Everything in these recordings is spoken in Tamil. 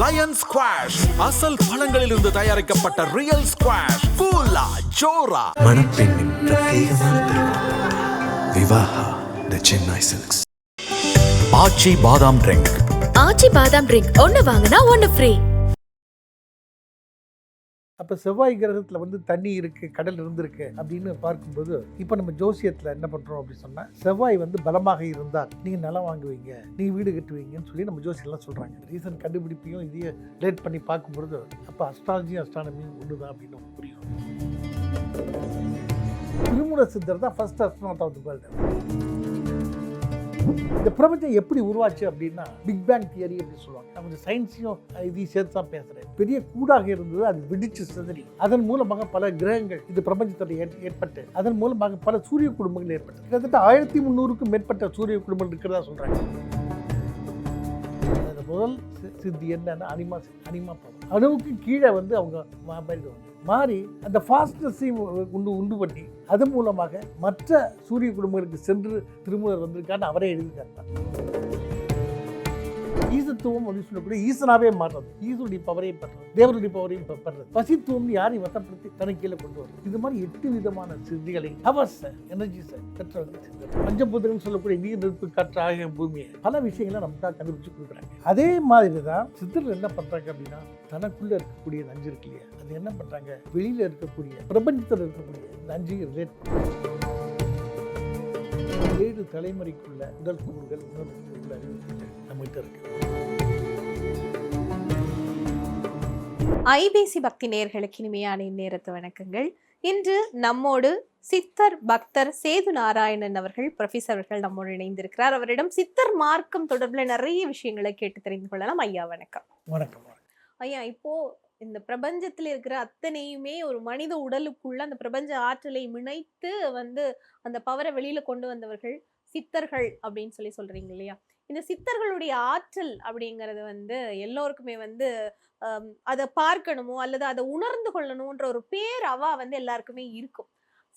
லயன் ஸ்குவாஷ் அசல் பழங்களிலிருந்து தயாரிக்கப்பட்ட ரியல் ஸ்குவாஷ் பூலா ஜோரா மணப்பெண்ணின் பிரத்யேகமான Vivaha the Chennai silks Aachi badam drink Aachi பாதாம் ட்ரிங்க் ஒன்னு வாங்கினா ஒன்னு ஃப்ரீ அப்போ செவ்வாய் கிரகத்தில் வந்து தண்ணி இருக்குது கடல் இருந்திருக்கு அப்படின்னு பார்க்கும்போது இப்போ நம்ம ஜோசியத்தில் என்ன பண்ணுறோம் அப்படின்னு சொன்னால் செவ்வாய் வந்து பலமாக இருந்தால் நீங்கள் நிலம் வாங்குவீங்க நீங்கள் வீடு கட்டுவீங்கன்னு சொல்லி நம்ம ஜோசியெல்லாம் சொல்கிறாங்க ரீசன் கண்டுபிடிப்பையும் இதையும் ரிலேட் பண்ணி பார்க்கும்பொழுது அப்போ அஸ்ட்ராலஜியும் அஸ்ட்ரானமியும் ஒன்று தான் அப்படின்னு நமக்கு புரியும். திருமூல சித்தர் தான் first astronaut of the world இந்த பிரபஞ்சம் எப்படி உருவாச்சு அப்படின்னா பிக் பேங் தியரி அப்படின்னு சொல்லுவாங்க. நம்ம சயின்ஸையும் இதையும் சேர்த்து தான் பேசுகிறேன் பெரிய கூடாக இருந்தது அது விடிச்சு சிதறி. அதன் மூலமாக பல கிரகங்கள் இது பிரபஞ்சத்தில் ஏற்- ஏற்பட்டு அதன் மூலமாக பல சூரிய குடும்பங்கள் ஏற்பட்டு கிட்டத்தட்ட ஆயிரத்தி முந்நூறுக்கும் மேற்பட்ட சூரிய குடும்பங்கள் இருக்கிறதா சொல்கிறாங்க முதல் சி- சித்தி என்னன்னா அனிமா அனிமா பவர் அணுவுக்கு கீழே வந்து அவங்க மா- மாறிடுவாங்க மாறி அந்த ஃபாஸ்ட்னஸையும் உண்டு உண்டு பண்ணி அது மூலமாக மற்ற சூரிய குடும்பங்களுக்கு சென்று திருமூலர் வந்திருக்கான்னு அவரே எழுதியிருக்காரு. ஈசத்துவம் அப்படின்னு சொல்லக்கூடிய ஈசனாவே மாறுறது ஈசனுடைய பவரையும் பெறுறது தேவனுடைய பவரையும் பெ- பெறுறது பசித்துவம் யாரையும் வசப்படுத்தி தனக்கு கீழே கொண்டு வரும் இது மாதிரி எட்டு விதமான சித்திகளை ஹவர்ஸ் எனர்ஜிஸ் பெற்றவங்க சிந்தனை பஞ்சபூதங்கள் சொல்லக்கூடிய நீர் நெருப்பு காற்று ஆகிய பூமியை பல விஷயங்களை நமக்காக கண்டுபிடிச்சு கொடுக்குறாங்க. அதே மாதிரி தான் சித்தர்கள் என்ன பண்றாங்க அப்படின்னா தனக்குள்ள இருக்கக்கூடிய நஞ்சு இருக்கு இல்லையா? அது என்ன பண்றாங்க? வெளியில இருக்கக்கூடிய பிரபஞ்சத்தில் இருக்கக்கூடிய நஞ்சு ரிலேட் ஏழு தலைமுறைக்குள்ள உடல் கூறுகள் உணர்வுகள் அறிவுகள் நம்மகிட்ட இருக்கு. ஐபிசி பக்தி நேயர்களுக்கு இனிமையான இந்நேரத்து வணக்கங்கள். இன்று நம்மோடு சித்தர் பக்தர் சேது நாராயணன் அவர்கள் ப்ரொஃபஸர் அவர்கள் நம்மோடு இணைந்திருக்கிறார். அவரிடம் சித்தர் மார்க்கம் தொடர்புல நிறைய விஷயங்களை கேட்டு தெரிந்து கொள்ளலாம். ஐயா வணக்கம் வணக்கம். ஐயா இப்போ இந்த பிரபஞ்சத்தில் இருக்கிற அத்தனையுமே ஒரு மனித உடலுக்குள்ள அந்த பிரபஞ்ச ஆற்றலை மிணைத்து வந்து அந்த பவரை வெளியில கொண்டு வந்தவர்கள் சித்தர்கள் அப்படின்னு சொல்லி சொல்றீங்க இல்லையா? இந்த சித்தர்களுடைய ஆற்றல் அப்படிங்கிறது வந்து எல்லோருக்குமே வந்து அதை பார்க்கணுமோ அல்லது அதை உணர்ந்து கொள்ளணுன்ற ஒரு பேரவா வந்து எல்லாருக்குமே இருக்கும்.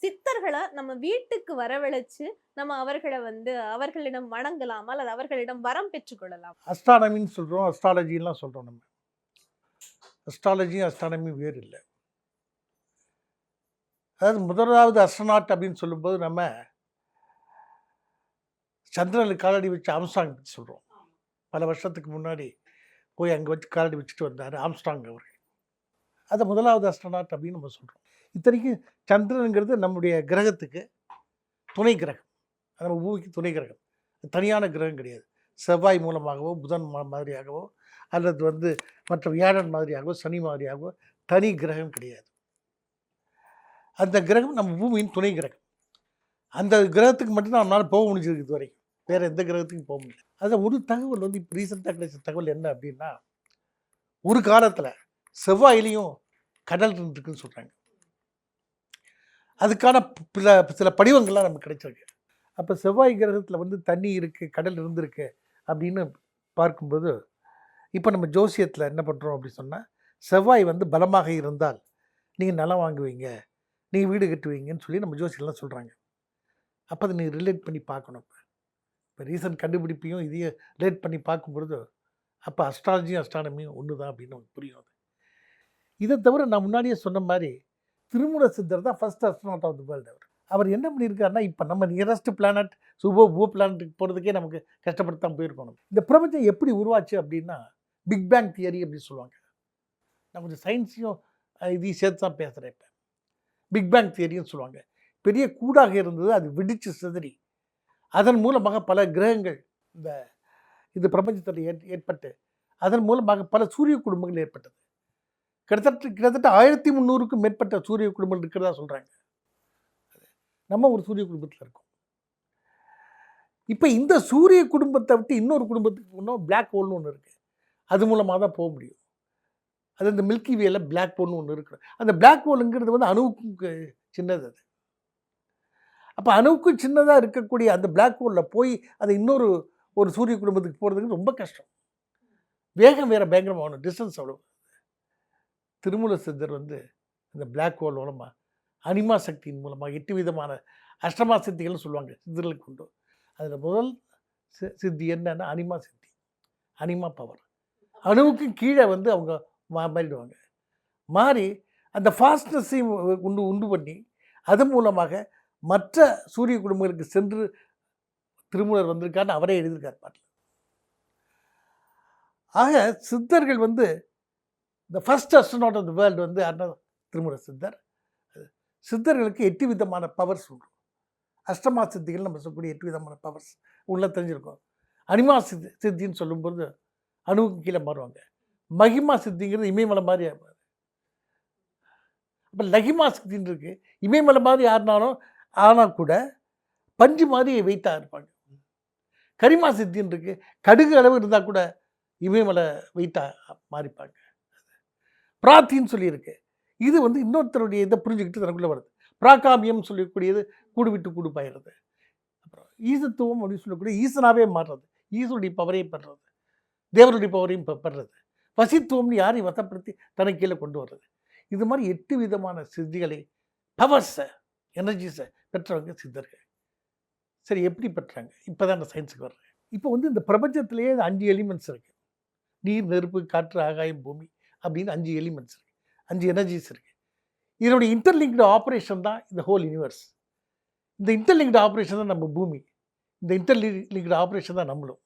சித்தர்களை நம்ம வீட்டுக்கு வரவழைச்சு நம்ம அவர்களை வந்து அவர்களிடம் வணங்கலாம்? அல்லது அவர்களிடம் வரம் பெற்றுக்கொள்ளலாம் அஸ்ட்ரானமின்னு சொல்றோம் அஸ்ட்ராலஜின்லாம் சொல்றோம் நம்ம. அஸ்ட்ராலஜியும் அஸ்ட்ரானமியும் வேறு இல்லை அதாவது முதலாவது அஸ்ட்ரநாட் அப்படின்னு சொல்லும்போது நம்ம சந்திரனுக்கு காலடி வச்சு ஆம்ஸ்டாங் பற்றி சொல்கிறோம் பல வருஷத்துக்கு முன்னாடி போய் அங்கே வச்சு காலடி வச்சுட்டு வந்தார் ஆம்ஸ்டாங் அவர்கள் அதை முதலாவது அஸ்ட்ரநாட் அப்படின்னு நம்ம சொல்கிறோம் இத்தனைக்கும் சந்திரனுங்கிறது நம்முடைய கிரகத்துக்கு துணை கிரகம். அது நம்ம பூமிக்கு துணை கிரகம். தனியான கிரகம் கிடையாது. செவ்வாய் மூலமாகவோ புதன் மா- மாதிரியாகவோ அல்லது வந்து மற்ற வியாழன் மாதிரியாகவோ சனி மாதிரியாகவோ தனி கிரகம் கிடையாது. அந்த கிரகம் நம்ம பூமியின் துணை கிரகம். அந்த கிரகத்துக்கு மட்டும்தான் நம்மளால் போக முடிஞ்சிருக்கு இது வரைக்கும். வேறு எந்த கிரகத்துக்கும் போக முடியல. அதில் ஒரு தகவல் வந்து இப்போ ரீசெண்டாக கிடைச்ச தகவல் என்ன அப்படின்னா ஒரு காலத்தில் செவ்வாயிலையும் கடல் இருந்துருக்குன்னு சொல்கிறாங்க அதுக்கான சில சில படிவங்கள்லாம் நமக்கு கிடைச்சிருக்கு. அப்போ செவ்வாய் கிரகத்தில் வந்து தண்ணி இருக்குது கடல் இருந்திருக்கு அப்படின்னு பார்க்கும்போது இப்போ நம்ம ஜோசியத்தில் என்ன பண்ணுறோம் அப்படி சொன்னால் செவ்வாய் வந்து பலமாக இருந்தால் நீங்கள் நிலம் வாங்குவீங்க நீங்கள் வீடு கட்டுவீங்கன்னு சொல்லி நம்ம ஜோசியெல்லாம் சொல்கிறாங்க அப்போ அதை நீங்கள் ரிலேட் பண்ணி பார்க்கணும் இப்போ. இப்போ ரீசன்ட் கண்டுபிடிப்பையும் இதையும் ரிலேட் பண்ணி பார்க்கும்பொழுது அப்போ அஸ்ட்ராலஜியும் அஸ்ட்ரானமியும் ஒன்று தான் அப்படின்னு நமக்கு புரியும் அது. இதை தவிர நான் முன்னாடியே சொன்ன மாதிரி திருமண சித்தர் தான் first astronaut of the world அவர். அவர் என்ன பண்ணியிருக்காருன்னா இப்போ நம்ம நியரஸ்ட் பிளானட் சுபோ பூ பிளானட்டுக்கு போகிறதுக்கே நமக்கு கஷ்டப்பட்டு தான் போயிருக்கணும் இந்த பிரபஞ்சம் எப்படி உருவாச்சு அப்படின்னா பிக் பேங் தியரி அப்படின்னு சொல்லுவாங்க. நான் கொஞ்சம் சயின்ஸையும் இதையும் சேர்த்து தான் பேசுகிறேன் இப்போ பிக் பேங் தியரின்னு சொல்லுவாங்க. பெரிய கூடாக இருந்தது அது வெடிச்சு சிதறி. அதன் மூலமாக பல கிரகங்கள் இந்த இந்த பிரபஞ்சத்தில் ஏற் ஏற்பட்டு அதன் மூலமாக பல சூரிய குடும்பங்கள் ஏற்பட்டது. கிட்டத்தட்ட கிட்டத்தட்ட ஆயிரத்தி முந்நூறுக்கும் மேற்பட்ட சூரிய குடும்பங்கள் இருக்கிறதா சொல்கிறாங்க நம்ம ஒரு சூரிய குடும்பத்தில் இருக்கோம். இப்போ இந்த சூரிய குடும்பத்தை விட்டு இன்னொரு குடும்பத்துக்கு இன்னும் பிளாக் ஹோல்னு ஒன்று இருக்குது அது மூலமாக தான் போக முடியும். அது இந்த மில்கி வேல பிளாக் ஹோல்னு ஒன்று இருக்கு. அந்த பிளாக் ஹோலுங்கிறது வந்து அணுவுக்கும் சின்னது அது. அப்போ அணுவுக்கும் சின்னதாக இருக்கக்கூடிய அந்த பிளாக் ஹோலில் போய் அது இன்னொரு ஒரு சூரிய குடும்பத்துக்கு போகிறதுக்கு ரொம்ப கஷ்டம். வேகம் வேறு பயங்கரமாகணும் டிஸ்டன்ஸ் அவ்வளோ திருமூல சித்தர் வந்து அந்த பிளாக் ஹோல் மூலமாக அனிமா சக்தியின் மூலமாக எட்டு விதமான அஷ்டமா சித்திகள்னு சொல்லுவாங்க சித்தர்களுக்கு உண்டு. அதில் முதல் சி- சித்தி என்னன்னா அனிமா சித்தி அனிமா பவர். அணுவுக்கும் கீழே வந்து அவங்க மா மாறிடுவாங்க. மாறி அந்த ஃபாஸ்ட்னஸையும் உண்டு உண்டு பண்ணி அது மூலமாக மற்ற சூரிய குடும்பங்களுக்கு சென்று திருமூலர் வந்திருக்காருன்னு அவரே எழுதியிருக்கார் பாட்டில். ஆக சித்தர்கள் வந்து இந்த first astronaut of the world வந்து யாருன்னா திருமூல சித்தர். சித்தர்களுக்கு எட்டு விதமான பவர்ஸ் உண்டு. அஷ்டமா சித்திகள் நம்ம சொல்லக்கூடிய எட்டு விதமான பவர்ஸ் உள்ள தெரிஞ்சிருக்கோம். அனிமா சித்தி சித்தின்னு சொல்லும்போது அணுவுக்கு கீழே மாறுவாங்க. மகிமா சித்திங்கிறது இமயமலை மாதிரி ஆகாது அப்போ லகிமா சித்தின்னு இருக்குது இமயமலை மாதிரி யாருனாலும் ஆனால் கூட பஞ்சு மாதிரி வெயிட்டாக இருப்பாங்க. கரிமா சித்தின்னு இருக்குது கடுகு அளவு இருந்தால் கூட இமயமலை வெயிட்டாக மாறிப்பாங்க. பிராத்தின்னு சொல்லியிருக்கு. இது வந்து இன்னொருத்தருடைய இதை புரிஞ்சுக்கிட்டு தனக்குள்ளே வருது. பிராகாமியம் சொல்லக்கூடியது கூடு விட்டு கூடு பாயிடுறது அப்புறம் ஈசத்துவம் அப்படின்னு சொல்லக்கூடிய ஈசனாவே மாறுறது. ஈசனுடைய பவரே பெறுறது. தேவருடைய பவரையும் பெறுறது வசித்துவம்னு யாரையும் வசப்படுத்தி தனக்கு கீழே கொண்டு வர்றது? இது மாதிரி எட்டு விதமான சித்திகளை பவர்ஸை எனர்ஜிஸை பெற்றவங்க சித்தர்கள். சரி எப்படி பெற்றாங்க? இப்போ தான் நான் சயின்ஸுக்கு வர்றேன். இப்போ வந்து இந்த பிரபஞ்சத்திலேயே அஞ்சு எலிமெண்ட்ஸ் இருக்குது நீர் நெருப்பு காற்று ஆகாயம் பூமி அப்படின்னு அஞ்சு எலிமெண்ட்ஸ் இருக்குது அஞ்சு எனர்ஜிஸ் இருக்குது இதனுடைய இன்டர்லிங்க்டு ஆப்ரேஷன் தான் இந்த ஹோல் யூனிவர்ஸ் இந்த இன்டர்லிங்க்டு ஆப்ரேஷன் தான் நம்ம பூமி. இந்த இன்டர்லிங்க்டு ஆப்ரேஷன் தான் நம்மளும்.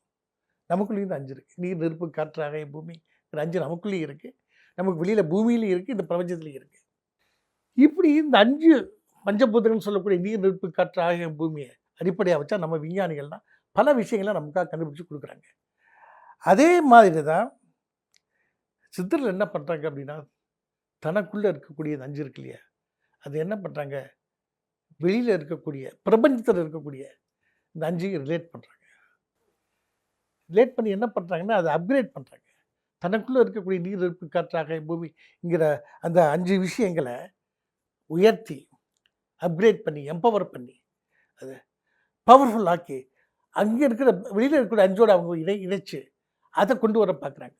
நமக்குள்ளேயும் இந்த அஞ்சு இருக்குது நீர் நெருப்பு காற்று ஆகாயம் பூமி இந்த அஞ்சு நமக்குள்ளேயும் இருக்குது நமக்கு வெளியில் பூமியிலையும் இருக்குது இந்த பிரபஞ்சத்துலேயும் இருக்குது இப்படி இந்த அஞ்சு பஞ்சபூதங்கள்னு சொல்லக்கூடிய நீர் நெருப்பு காற்று ஆகாயம் பூமியை அடிப்படையாக வச்சா நம்ம விஞ்ஞானிகள்லாம் பல விஷயங்களை நமக்காக கண்டுபிடிச்சு கொடுக்குறாங்க. அதே மாதிரி தான் சித்தர்கள் என்ன பண்ணுறாங்க அப்படின்னா தனக்குள்ளே இருக்கக்கூடிய இந்த அஞ்சு இருக்கு இல்லையா? அது என்ன பண்ணுறாங்க வெளியில் இருக்கக்கூடிய பிரபஞ்சத்தில் இருக்கக்கூடிய இந்த அஞ்சையும் ரிலேட் பண்ணுறாங்க ரிலேட் பண்ணி என்ன பண்ணுறாங்கன்னா அதை அப்கிரேட் பண்ணுறாங்க தனக்குள்ளே இருக்கக்கூடிய நீர் இருப்பு காற்றாக பூமிங்கிற அந்த அஞ்சு விஷயங்களை உயர்த்தி அப்கிரேட் பண்ணி எம்பவர் பண்ணி அது பவர்ஃபுல் ஆக்கி அங்கே இருக்கிற வெளியில் இருக்கிற அஞ்சோடு அவங்க இணை இணைச்சு அதை கொண்டு வர பார்க்குறாங்க.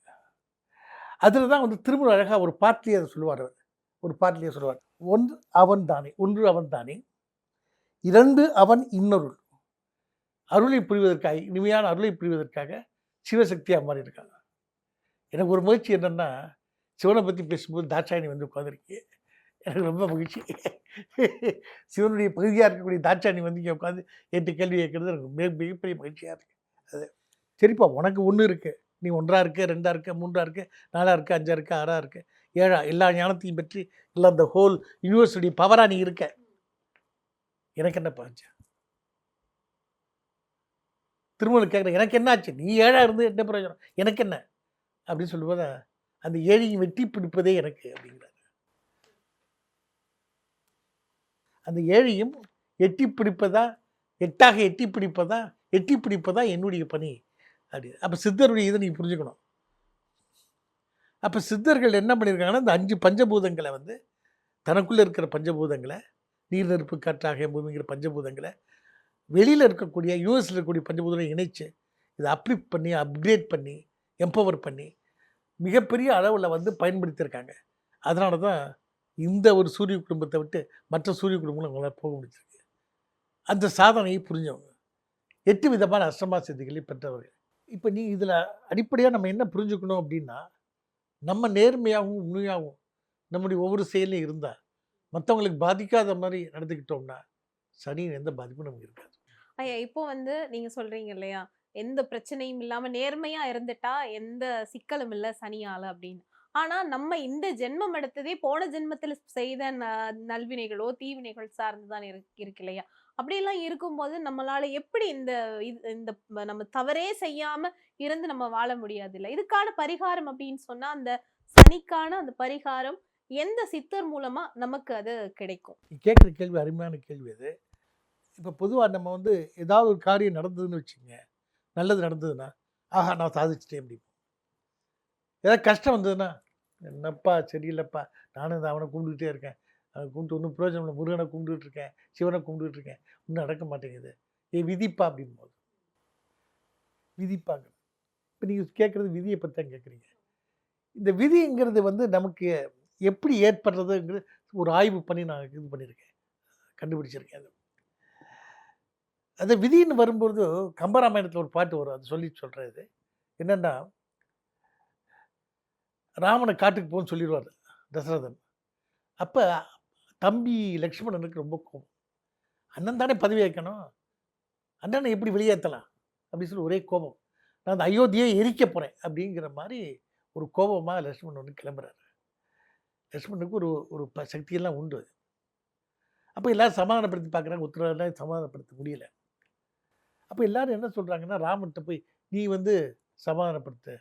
அதில் தான் வந்து திருமண அழகாக ஒரு பாட்டிலே அதை சொல்லுவார் அவர். ஒரு பாட்டிலே சொல்லுவார். ஒன்று அவன் தானே ஒன்று அவன் தானே இரண்டு அவன் இன்னொருள். அருளை புரிவதற்காக இனிமையான அருளை புரிவதற்காக சிவசக்தியாக மாறி இருக்காங்க எனக்கு ஒரு முயற்சி என்னென்னா சிவனை பற்றி பேசும்போது தாட்சாயணி வந்து உட்காந்துருக்கு எனக்கு ரொம்ப மகிழ்ச்சி. சிவனுடைய பகுதியாக இருக்கக்கூடிய தாட்சாயணி வந்து இங்கே உட்காந்து எட்டு கேள்வி கேட்குறது எனக்கு மிக மிகப்பெரிய மகிழ்ச்சியாக இருக்குது அது சரிப்பா உனக்கு ஒன்று இருக்குது நீ ஒன்றா இருக்க ரெண்டாக இருக்க மூன்றாக இருக்க நாலாக இருக்க அஞ்சாக இருக்க ஆறாக இருக்க ஏழா எல்லா ஞானத்தையும் பற்றி இல்லை அந்த ஹோல் யூனிவர்சிட்டி பவராக நீ இருக்க. எனக்கு என்ன பாஞ்சு திருமணம் கேட்குறேன் எனக்கு என்ன ஆச்சு நீ ஏழாக இருந்து என்ன பிரயோஜனம்? எனக்கு என்ன? அப்படின்னு சொல்லும்போது அந்த ஏழையை வெட்டி பிடிப்பதே எனக்கு அப்படிங்கிறார். அந்த ஏழையும் எட்டி பிடிப்பதா? எட்டாக எட்டி பிடிப்பதா? எட்டி பிடிப்பதா என்னுடைய பணி? அப்படி. அப்போ சித்தருடைய இதை நீங்கள் புரிஞ்சுக்கணும். அப்போ சித்தர்கள் என்ன பண்ணியிருக்காங்கன்னா இந்த அஞ்சு பஞ்சபூதங்களை வந்து தனக்குள்ளே இருக்கிற பஞ்சபூதங்களை நீர் நெருப்பு காற்றாக பூமிங்கிற பஞ்சபூதங்களை வெளியில் இருக்கக்கூடிய யூஎஸில் இருக்கக்கூடிய பஞ்சபூதனை இணைச்சு இதை அப்ளிப் பண்ணி அப்கிரேட் பண்ணி எம்பவர் பண்ணி மிகப்பெரிய அளவில் வந்து பயன்படுத்தியிருக்காங்க. அதனால தான் இந்த ஒரு சூரிய குடும்பத்தை விட்டு மற்ற சூரிய குடும்பங்களும் அவங்களால் போக முடிஞ்சிருக்கு. அந்த சாதனையை புரிஞ்சவங்க. எட்டு விதமான அஷ்டமா சித்திகளை பெற்றவர்கள். இப்போ நீ இதில் அடிப்படையாக நம்ம என்ன புரிஞ்சுக்கணும் அப்படின்னா நம்ம நேர்மையாகவும் உண்மையாகவும் நம்முடைய ஒவ்வொரு செயலையும் இருந்தால் மற்றவங்களுக்கு பாதிக்காத மாதிரி நடந்துக்கிட்டோம்னா சனியின் எந்த பாதிப்பும் நமக்கு இருக்காது. ஐயா இப்போ வந்து நீங்க சொல்றீங்க இல்லையா? எந்த பிரச்சனையும் இல்லாம நேர்மையா இருந்துட்டா எந்த சிக்கலும் இல்ல சனியால அப்படின்னு. ஆனா நம்ம இந்த ஜென்மம் எடுத்ததே போன ஜென்மத்துல செய்த ந- நல்வினைகளோ தீவினைகள் சார்ந்துதான் இருக்கு இருக்கு இல்லையா? அப்படியெல்லாம் இருக்கும்போது நம்மளால எப்படி இந்த இது- இந்த நம்ம தவறே செய்யாம இருந்து நம்ம வாழ முடியாது இல்லை இதுக்கான பரிகாரம் அப்படின்னு சொன்னா அந்த சனிக்கான அந்த பரிகாரம் எந்த சித்தர் மூலமா நமக்கு அது கிடைக்கும்? கேட்குற கேள்வி அருமையான கேள்வி அது. இப்போ பொதுவாக நம்ம வந்து ஏதாவது ஒரு காரியம் நடந்ததுன்னு வச்சுங்க நல்லது நடந்ததுன்னா ஆஹா நான் சாதிச்சிட்டேன் அப்படி ஏதாவது கஷ்டம் வந்ததுன்னா என்னப்பா சரியில்லைப்பா. நானும் இந்த அவனை கும்பிட்டுக்கிட்டே இருக்கேன். அவனை கும்பிட்டு ஒன்றும் பிரயோஜனம் இல்லை. முருகனை கும்பிட்டுட்டு இருக்கேன். சிவனை கும்பிட்டுட்டு இருக்கேன். ஒன்றும் நடக்க மாட்டேங்குது. ஏ விதிப்பா? அப்படின்போது விதிப்பாங்க. இப்போ நீங்கள் கேட்குறது விதியை பற்றி தான் கேட்குறீங்க. இந்த விதிங்கிறது வந்து நமக்கு எப்படி ஏற்படுறதுங்கிறது ஒரு ஆய்வு பண்ணி நான் இது பண்ணியிருக்கேன். கண்டுபிடிச்சிருக்கேன் அது. அது விதின்னு வரும்போது கம்பராமாயணத்தில் ஒரு பாட்டு வரும். அது சொல்லி சொல்கிறது என்னென்னா ராமனை காட்டுக்கு போன்னு சொல்லிடுவார் தசரதன். அப்போ தம்பி லக்ஷ்மணனுக்கு ரொம்ப கோபம். அண்ணன் தானே பதவி வைக்கணும் அண்ணனை எப்படி வெளியேற்றலாம்? அப்படின்னு சொல்லி ஒரே கோபம். நான் அந்த அயோத்தியை எரிக்க போகிறேன் அப்படிங்கிற மாதிரி ஒரு கோபமாக லக்ஷ்மணன் ஒன்று கிளம்புறாரு. லக்ஷ்மணனுக்கு ஒரு ஒரு ப சக்தியெல்லாம் உண்டு. அப்போ எல்லோரும் சமாதானப்படுத்தி பார்க்குறாங்க. உத்தரவாதம் சமாதானப்படுத்த முடியல. அப்போ எல்லோரும் என்ன சொல்கிறாங்கன்னா ராமன்கிட்ட போய் நீ வந்து சமாதானப்படுத்து.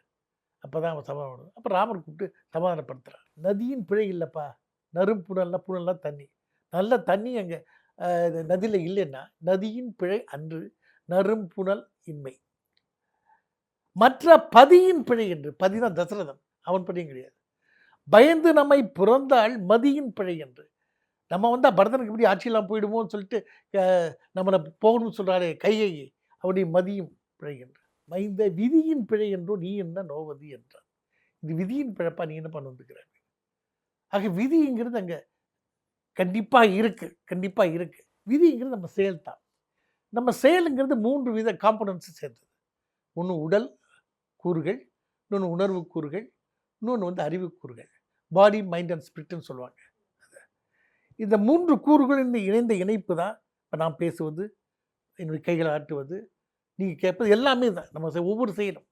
அப்போ தான் அவன் சமாதானம் அப்போ ராமர் கூப்பிட்டு சமாதானப்படுத்துகிறான் நதியின் பிழை இல்லைப்பா. நரும் புனல்லாம் புனல்லாம் தண்ணி. நல்ல தண்ணி அங்கே நதியில் இல்லைன்னா நதியின் பிழை அன்று நரும் புனல் இன்மை. மற்ற பதியின் பிழை என்று பதினா தசரதன் அவன் படியும் கிடையாது. பயந்து நம்மை பிறந்தால் மதியின் பிழை என்று. நம்ம வந்தால் பரதனுக்கு இப்படி ஆட்சியெல்லாம் போயிடுமோன்னு சொல்லிட்டு நம்மளை போகணும்னு சொல்கிறாரே கையை அவருடைய மதியும் பிழை என்று. மைந்த விதியின் பிழை என்றோ நீ என்ன நோவது? என்றார் இது விதியின் பிழப்பா நீ என்ன பண்ண வந்துக்கிறாங்க ஆக விதிங்கிறது அங்கே கண்டிப்பாக இருக்கு கண்டிப்பாக இருக்கு. விதிங்கிறது நம்ம செயல் தான். நம்ம செயலுங்கிறது மூன்று வித காம்பனன்ட்ஸ் சேர்ந்தது. ஒன்று உடல் கூறுகள் இன்னொன்று உணர்வு கூறுகள் இன்னொன்று வந்து அறிவு கூறுகள். பாடி மைண்ட் அண்ட் ஸ்பிரிட்னு சொல்லுவாங்க இந்த மூன்று கூறுகளின் இணைந்த இணைப்பு தான் இப்போ நான் பேசுவது என்னுடைய கைகளை ஆட்டுவது நீங்கள் கேட்பது எல்லாமே தான் நம்ம செய்- ஒவ்வொரு செய்யணும்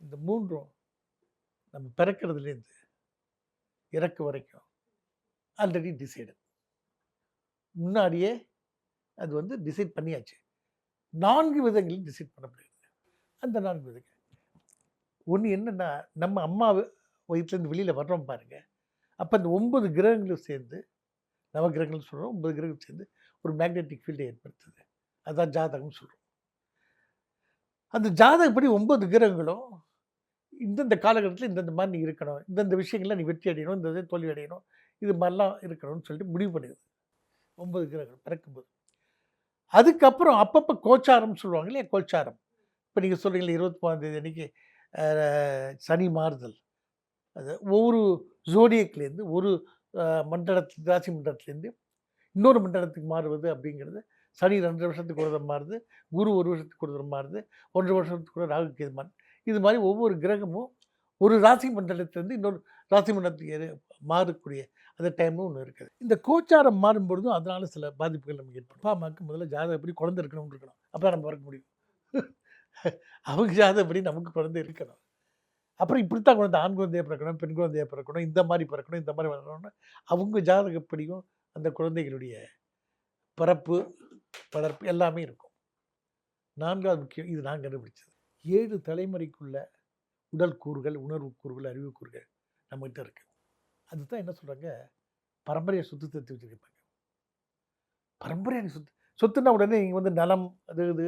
இந்த மூன்றும் நம்ம பிறக்கிறதுலேருந்து இறக்கு வரைக்கும் ஆல்ரெடி டிசைடு முன்னாடியே அது வந்து டிசைட் பண்ணியாச்சு. நான்கு விதங்களில் டிசைட் பண்ணப்படுகிறது. அந்த நான்கு விதங்கள். ஒன்று என்னென்னா நம்ம அம்மா வயிற்றுலேருந்து வெளியில் வர்றோம் பாருங்கள் அப்போ அந்த ஒன்பது கிரகங்களும் சேர்ந்து நவகிரகங்கள் சொல்கிறோம் ஒன்பது கிரகங்கள் சேர்ந்து ஒரு மேக்னெட்டிக் ஃபீல்டை ஏற்படுத்துது. அதுதான் ஜாதகம்னு சொல்கிறோம் அந்த ஜாதகப்படி ஒன்பது கிரகங்களும் இந்தந்த காலகட்டத்தில் இந்தந்த மாதிரி நீ இருக்கணும். இந்தந்த விஷயங்கள்ல நீ வெற்றி அடையணும். இந்த தோல்வி அடையணும். இது மாதிரிலாம் இருக்கணும்னு சொல்லிட்டு முடிவு பண்ணிடுது. ஒன்பது கிரகங்கள் பிறக்கும்போது. அதுக்கப்புறம் அப்பப்போ கோச்சாரம்னு சொல்லுவாங்க இல்லையா? கோச்சாரம். இப்போ நீங்கள் சொல்கிறீங்களே இருபத்தி மூணாந்தேதி அன்றைக்கி சனி மாறுதல். அது ஒவ்வொரு ஜோடியக்லேருந்து ஒரு மண்டலத்து ராசி மண்டலத்துலேருந்து இன்னொரு மண்டலத்துக்கு மாறுவது அப்படிங்கிறது சனி ரெண்டு வருஷத்துக்கு ஒரு மாறுது குரு ஒரு வருஷத்துக்கு ஒரு மாறுது ஒன்றரை வருஷத்துக்கு கூட ராகு கேதுமான். இது மாதிரி ஒவ்வொரு கிரகமும் ஒரு ராசி மண்டலத்திலேருந்து இன்னொரு ராசி மண்டலத்துக்கு மாறக்கூடிய அந்த டைமும் ஒன்று இருக்குது. இந்த கோச்சாரம் மாறும்பொழுதும் அதனால சில பாதிப்புகள் நமக்கு ஏற்படும். அப்பா அம்மாவுக்கு முதல்ல ஜாதகப்படி குழந்தை இருக்கணும்னு இருக்கணும். அப்போ நம்ம பிறக்க முடியும். அவங்க ஜாதகப்படி நமக்கு குழந்தை இருக்கணும். அப்புறம் இப்படித்தான் குழந்தை ஆண் குழந்தையாக பிறக்கணும் பெண் குழந்தையாக பிறக்கணும் இந்த மாதிரி பிறக்கணும் இந்த மாதிரி வளரணும்னு அவங்க ஜாதகப்படியும் அந்த குழந்தைகளுடைய பிறப்பு வளர்ப்பு எல்லாமே இருக்கும். நான்காவது முக்கியம் இது நான் கண்டுபிடிச்சது. ஏழு தலைமுறைக்குள்ள உடல் கூறுகள் உணர்வு கூறுகள் அறிவு கூறுகள் நம்மகிட்ட இருக்குது அதுதான் என்ன சொல்கிறாங்க பரம்பரையை சொத்து தத்து வச்சுருப்பாங்க. பரம்பரையான சொத்து சொத்துனா உடனே இங்கே வந்து நலம் அது இது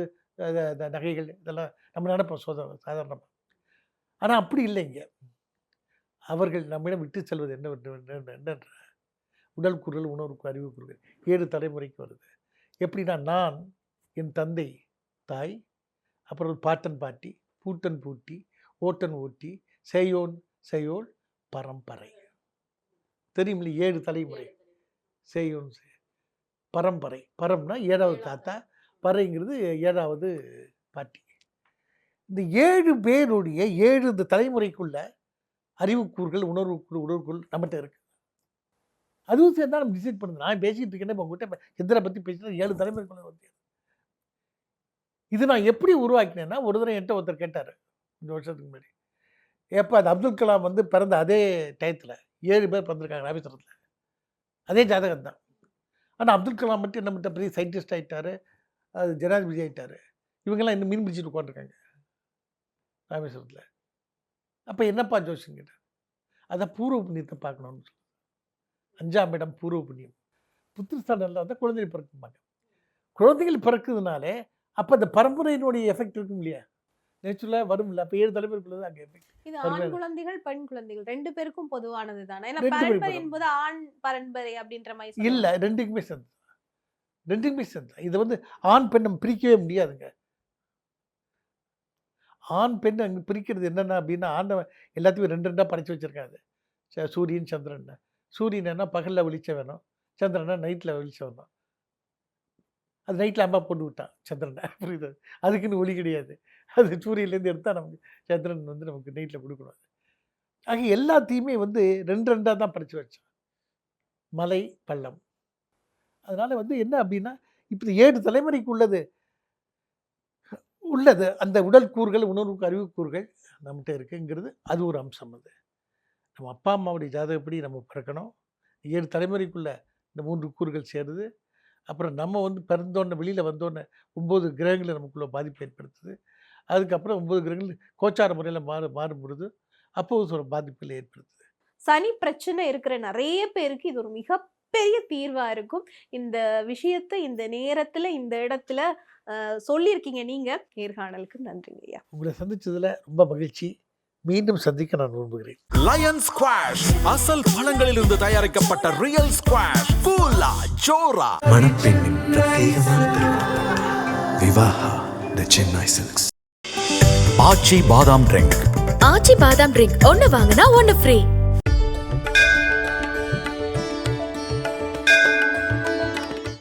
நகைகள் இதெல்லாம் நம்ம நினைப்போம் சோத சாதாரணமாக ஆனால் அப்படி இல்லை இங்கே. அவர்கள் நம்மிடம் விட்டு செல்வது என்ன என்ன- என்னென்ற உடல் கூறுகள் உணர்வுக்கு அறிவு கூறுகள் ஏழு தலைமுறைக்கு வருது. எப்படின்னா நான் என் தந்தை தாய் அப்புறம் பாட்டன் பாட்டி பூட்டன் பூட்டி ஓட்டன் ஓட்டி செய்யோன் செய்யோள் பரம்பரை. தெரியுமில்ல ஏழு தலைமுறை. செய்யோன் செய்- பரம்பரை. பரம்னா ஏழாவது தாத்தா பறைங்கிறது ஏழாவது பாட்டி. இந்த ஏழு பேருடைய ஏழு இந்த தலைமுறைக்குள்ள அறிவுக்கூறுகள் உணர்வுக்கூறு உணர்வுக்கூறு நம்மகிட்ட இருக்கு. அதுவும் சேர்ந்தா நம்ம டிசைட் பண்ணுது. நான் பேசிக்கிட்டு இருக்கேன் இப்போ உங்ககிட்ட எந்திரை பற்றி பேசினா ஏழு தலைமுறைக்குள்ள வந்து இது நான் எப்படி உருவாக்கினேன்னா ஒரு தடவை என்கிட்ட ஒருத்தர் கேட்டார் கொஞ்சம் வருஷத்துக்கு முன்னாடி. எப்போ அது அப்துல் கலாம் வந்து பிறந்த அதே டயத்தில் ஏழு பேர் பிறந்திருக்காங்க ராமேஸ்வரத்தில். அதே ஜாதகம் தான் ஆனால் அப்துல் கலாம் மட்டும் என்ன பெரிய சயின்டிஸ்ட் ஆகிட்டாரு அது ஜனாதிபதி ஆகிட்டார் இவங்கெல்லாம் இன்னும் மீன் பிடிச்சிட்டு உட்காந்துருக்காங்க ராமேஸ்வரத்தில். அப்போ என்னப்பா ஜோஷன் கேட்டார். அதை பூர்வ புண்ணியத்தை பார்க்கணும்னு சொல்லி. அஞ்சாம் இடம் பூர்வ புண்ணியம். புத்திரஸ்தானம் தான் குழந்தைகள் பிறக்கும்பாங்க குழந்தைகள் பிறக்குதுனாலே அப்போ அந்த பரம்பரையினுடைய எஃபெக்ட் இருக்கும் இல்லையா? நேச்சுரலாக வரும் இல்லை? அப்போ ஏழு தலைமுறைக்குள்ள தான் அங்கே இது. ஆண் குழந்தைகள் பெண் குழந்தைகள் ரெண்டு பேருக்கும் பொதுவானது தானே? ஏன்னா பரம்பரை. என்பது ஆண் பரம்பரை அப்படின்ற மாதிரி. இல்லை ரெண்டுக்குமே சேர்ந்து ரெண்டுக்குமே சேர்ந்து இதை வந்து ஆண் பெண் நம்ம பிரிக்கவே முடியாதுங்க. ஆண் பெண் அங்கே பிரிக்கிறது என்னென்ன அப்படின்னா ஆண்டவன் எல்லாத்தையும் ரெண்டு ரெண்டாக படைச்சு வச்சிருக்காது ச- சூரியன் சந்திரன். சூரியன் என்ன பகலில் வெளிச்சம் வேணும் சந்திரனா நைட்டில் வெளிச்சம் வேணும். அது நைட்டில் அம்மா போட்டு விட்டான் சந்திரனை. புரியுது? அதுக்குன்னு ஒளி கிடையாது. அது சூரியன்லேருந்து எடுத்தால் நமக்கு சந்திரன் வந்து நமக்கு நைட்டில் கொடுக்கணும் ஆக எல்லாத்தையுமே வந்து ரெண்டு ரெண்டாக தான் படித்து வச்சான். மலை பள்ளம். அதனால் வந்து என்ன அப்படின்னா இப்போ ஏழு தலைமுறைக்கு உள்ளது. உள்ளது. அந்த உடல் கூறுகள் உணர்வு அறிவு கூறுகள் நம்மகிட்ட இருக்குங்கிறது அது ஒரு அம்சம் அது. நம்ம அப்பா அம்மாவுடைய ஜாதகப்படி நம்ம பிறக்கணும்? ஏழு தலைமுறைக்குள்ள இந்த மூன்று கூறுகள் சேருது. அப்புறம் நம்ம வந்து பிறந்தோன்னே வெளியில் வந்தோன்னே ஒம்பது கிரகங்களை நமக்குள்ள பாதிப்பு ஏற்படுத்துது. அதுக்கப்புறம் ஒம்பது கிரகங்கள் கோச்சார முறையில் மாறு மாறும் பொழுது அப்போ ஒரு பாதிப்புகளை ஏற்படுத்துது. சனி பிரச்சனை இருக்கிற நிறைய பேருக்கு இது ஒரு மிகப்பெரிய தீர்வா இருக்கும். இந்த விஷயத்தை இந்த நேரத்துல இந்த இடத்துல சொல்லியிருக்கீங்க நீங்க. நேர்காணலுக்கு நன்றிங்க ஐயா. உங்களை சந்திச்சதுல ரொம்ப மகிழ்ச்சி. மீண்டும் சந்திக்க நான் விரும்புகிறேன். லயன் ஸ்குவாஷ் அசல் பழங்களிலிருந்து தயாரிக்கப்பட்ட ரியல் ஸ்குவாஷ் கூலா ஜோரா மணப்பெண்ணின் பிரத்யேகமான Vivaha the Chennai silks Aachi badam drink Aachi பாதாம் ட்ரிங்க் ஒன்னு வாங்கினா ஒன்னு ஃப்ரீ